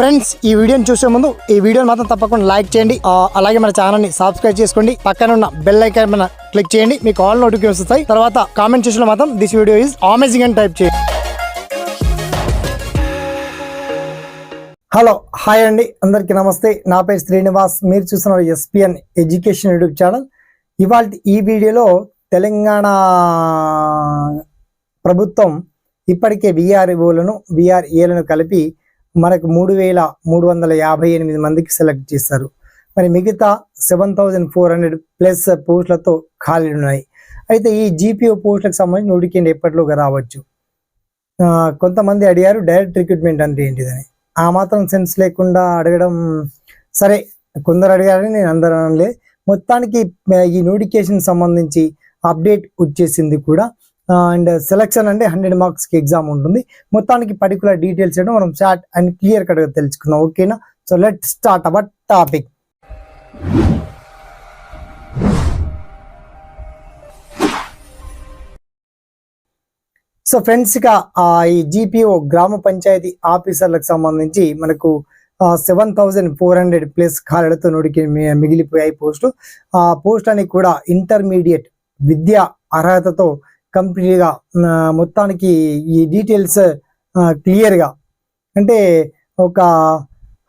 Friends ఈ వీడియోని చూసే ముందు ఈ వీడియోని మాత్రం తప్పకుండా లైక్ చేయండి. అలాగే మన ఛానల్ని సబ్స్క్రైబ్ చేసుకోండి. పక్కన ఉన్న బెల్ ఐకాన్ మన క్లిక్ చేయండి. మీకు ఆల్ నోటిఫికేషన్ వస్తాయి. తర్వాత కామెంట్ చేసిన మాత్రం దిస్ వీడియో ఈజ్ అమేజింగ్ అని టైప్ చేయండి. హలో హాయ్ అండి. అందరికీ నమస్తే. నా పేరు శ్రీనివాస్. మీరు చూస్తున్నారు ఎస్పిఎన్ ఎడ్యుకేషన్ యూట్యూబ్ ఛానల్. ఇవాళ ఈ వీడియోలో తెలంగాణ ప్రభుత్వం ఇప్పటికే విఆర్ఓలను విఆర్ఏలను కలిపి మనకు మూడు వేల మూడు వందల యాభై ఎనిమిది మందికి సెలెక్ట్ చేశారు. మరి మిగతా seven thousand four hundred plus పోస్టులతో ఖాళీలు ఉన్నాయి. అయితే ఈ జీపీఓ పోస్టులకు సంబంధించి నోటికేంటి ఎప్పటిలోగా రావచ్చు? కొంతమంది అడిగారు డైరెక్ట్ రిక్రూట్మెంట్ అంటే ఏంటిదని? ఆ మాత్రం సెన్స్ లేకుండా అడగడం సరే కొందరు అడిగారని నేను అందరూ అనలే మొత్తానికి ఈ నోటిఫికేషన్ సంబంధించి అప్డేట్ వచ్చేసింది కూడా అండ్ సెలక్షన్ అంటే హండ్రెడ్ మార్క్స్కి ఎగ్జామ్ ఉంటుంది. మొత్తానికి పర్టికులర్ డీటెయిల్స్ ఏంటో మనం చాట్ అండ్ క్లియర్ కట్గా తెలుసుకున్నాం ఓకేనా? So let start our topic. So friends ఇక ఈ జీపీఓ గ్రామ పంచాయతీ ఆఫీసర్లకు సంబంధించి మనకు seven thousand four hundred plus ఖాళీలతో నోటికి మిగిలిపోయాయి పోస్టు. ఆ పోస్ట్ అని కూడా ఇంటర్మీడియట్ విద్యా అర్హతతో కంప్లీట్గా మొత్తానికి ఈ డీటెయిల్స్ క్లియర్గా. అంటే ఒక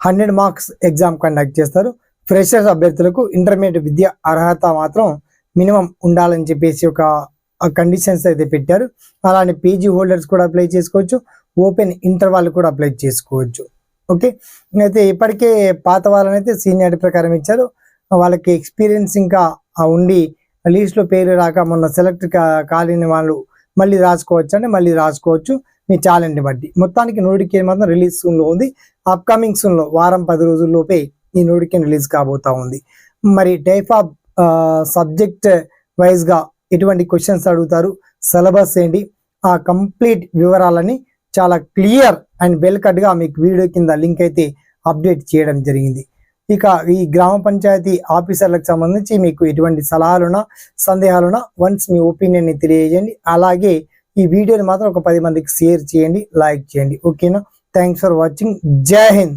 హండ్రెడ్ మార్క్స్ ఎగ్జామ్ కండక్ట్ చేస్తారు. ఫ్రెషర్స్ అభ్యర్థులకు ఇంటర్మీడియట్ విద్య అర్హత మాత్రం మినిమం ఉండాలని చెప్పేసి ఒక కండిషన్స్ అయితే పెట్టారు. అలానే పీజీ హోల్డర్స్ కూడా అప్లై చేసుకోవచ్చు. ఓపెన్ ఇంటర్ వాళ్ళు కూడా అప్లై చేసుకోవచ్చు. ఓకే? అయితే ఇప్పటికే పాత వాళ్ళనైతే సీనియర్ ప్రకారం ఇచ్చారు. వాళ్ళకి ఎక్స్పీరియన్స్ ఇంకా ఉండి లీస్ట్లో పేరు రాక మొన్న సెలెక్ట్ కాలేని వాళ్ళు మళ్ళీ రాసుకోవచ్చు అంటే మళ్ళీ రాసుకోవచ్చు. మీ టాలెంట్ బట్టి. మొత్తానికి నోటిఫికేషన్ మాత్రం రిలీజ్లో ఉంది. అప్కమింగ్ సూన్లో వారం పది రోజుల్లోపే ఈ నోటిఫికేషన్ రిలీజ్ కాబోతా ఉంది. మరి టైప్ ఆఫ్ సబ్జెక్ట్ వైజ్గా ఎటువంటి క్వశ్చన్స్ అడుగుతారు? సిలబస్ ఏంటి? ఆ కంప్లీట్ వివరాలని చాలా క్లియర్ అండ్ వెల్ మీకు వీడియో కింద లింక్ అయితే అప్డేట్ చేయడం జరిగింది. ఇక ఈ గ్రామ పంచాయతీ ఆఫీసర్లకు సంబంధించి మీకు ఎటువంటి సలహాలున్నా సందేహాలున్నా వన్స్ మీ ఒపీనియన్ని తెలియజేయండి. అలాగే ఈ వీడియోని మాత్రం ఒక పది మందికి షేర్ చేయండి లైక్ చేయండి. ఓకేనా? థ్యాంక్స్ ఫర్ వాచింగ్ జై హింద్!